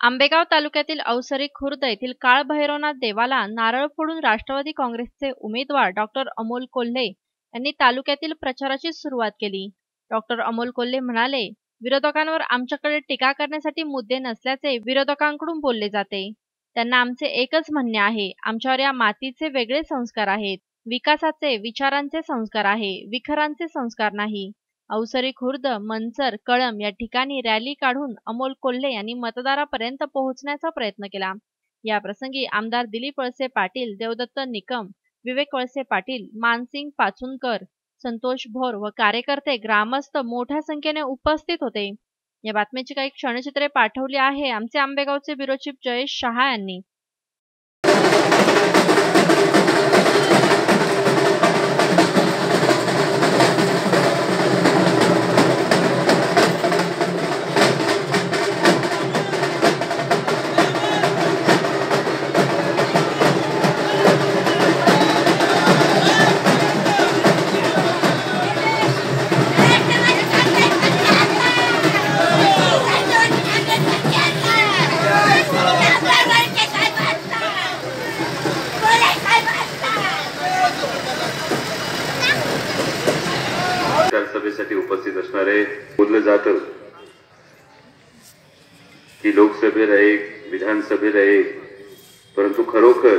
आंबेगाव तालुक्यातील अवसरी खुर्द येथील काळभैरवनाथ देवाला नारळ फोडून राष्ट्रवादी काँग्रेसचे उमेदवार डॉक्टर अमोल कोल्हे यांनी तालुक्यातील प्रचाराची सुरुवात केली. डॉक्टर अमोल कोल्हे म्हणाले विरोधकांवर आमच्याकडे टीका करण्यासाठी मुद्दे नसल्याचे विरोधकांकडून बोलले जाते. त्यांना आमचे एकच म्हणणे आहे. आमच्यावर या मातीचे वेगळे संस्कार आहेत. विकासाचे विचारांचे संस्कार आहे. विखरांचे संस्कार नाही. अवसरी खुर्द मनसर कळम या ठिकाणी रॅली काढून अमोल कोल्हे यांनी मतदारापर्यंत पोहोचण्याचा प्रयत्न केला. या प्रसंगी आमदार दिलीप वळसे पाटील देवदत्त निकम विवेक वळसे पाटील मानसिंग पाचुनकर संतोष भोर व कार्यकर्ते ग्रामस्थ मोठ्या संख्येने उपस्थित होते. या बातमीची काही क्षणचित्रे पाठवली आहे. आमचे आंबेगावचे ब्युरो चीफ जयेश शहा यांनी. सभेसाठी उपस्थित असणारे बोललं जातं की लोकसभेत आहे विधानसभेत आहे परंतु खरोखर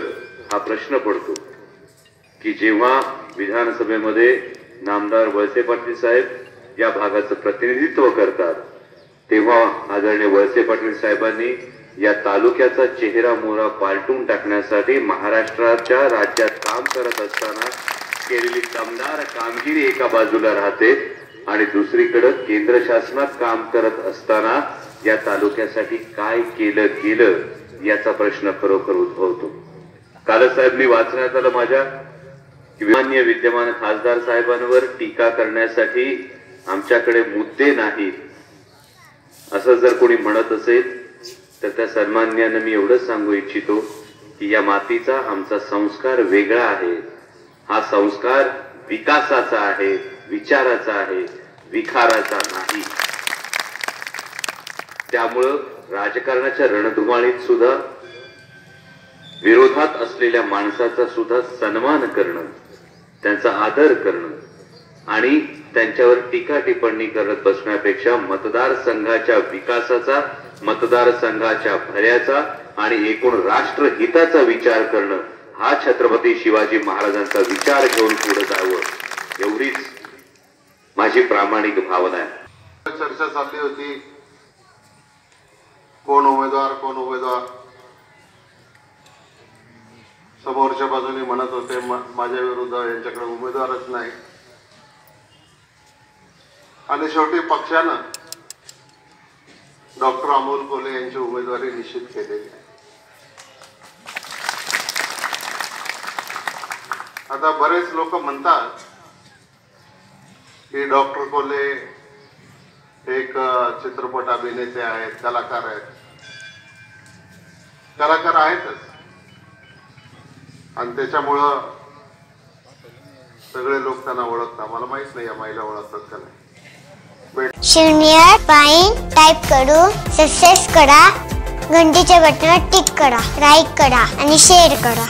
हा प्रश्न पडतो की जेव्हा विधानसभेमध्ये नामदार वळसे पाटील साहेब या भागाचं प्रतिनिधित्व करतात तेव्हा आदरणीय वळसे पाटील साहेबांनी या तालुक्याचा चेहरा मोहरा पालटून टाकण्यासाठी महाराष्ट्राच्या राज्यात काम करत असताना केलेली दमदार कामगिरी एका बाजूला राहते आणि दुसरीकडे केंद्र शासनात काम करत असताना या तालुक्यासाठी काय केलं गेलं याचा प्रश्न खरोखर उद्भवतो. कालच साहेब मी वाचण्यात आलं माझ्या मान्य विद्यमान खासदार साहेबांवर टीका करण्यासाठी आमच्याकडे मुद्दे नाहीत. असं जर कोणी म्हणत असेल तर त्या सन्मान्यानं मी एवढंच सांगू इच्छितो की या मातीचा आमचा संस्कार वेगळा आहे. हा संस्कार विकासाचा आहे विचाराचा आहे विखाराचा नाही. त्यामुळं राजकारणाच्या रणधुमाळीत सुद्धा विरोधात असलेल्या माणसाचा सुद्धा सन्मान करणं त्यांचा आदर करणं आणि त्यांच्यावर टीका टिप्पणी करत बसण्यापेक्षा मतदारसंघाच्या विकासाचा मतदारसंघाच्या भल्याचा आणि एकूण राष्ट्रहिताचा विचार करणं हा छत्रपती शिवाजी महाराजांचा विचार घेऊन पुढे जावं एवढीच माझी प्रामाणिक भावना आहे. चर्चा चालली होती. कोण उमेदवार कोण उमेदवार? समोरच्या बाजूने म्हणत होते माझ्या विरुद्ध यांच्याकडे उमेदवारच नाही. आणि शेवटी पक्षानं डॉक्टर अमोल कोले यांची उमेदवारी निश्चित केलेली आहे. आता बरेच लोक म्हणतात की डॉक्टर कोले एक चित्रपट अभिनेते आहेत कलाकार आहेत. कलाकार आहेतच. आणि त्याच्यामुळं सगळे लोक त्यांना ओळखतात. मला माहीत नाही या महिला ओळखतात का नाही. शून्य पाईन टाईप करू सक्सेस करा घंटीच्या बटनावर टिक करा लाईक करा आणि शेअर करा.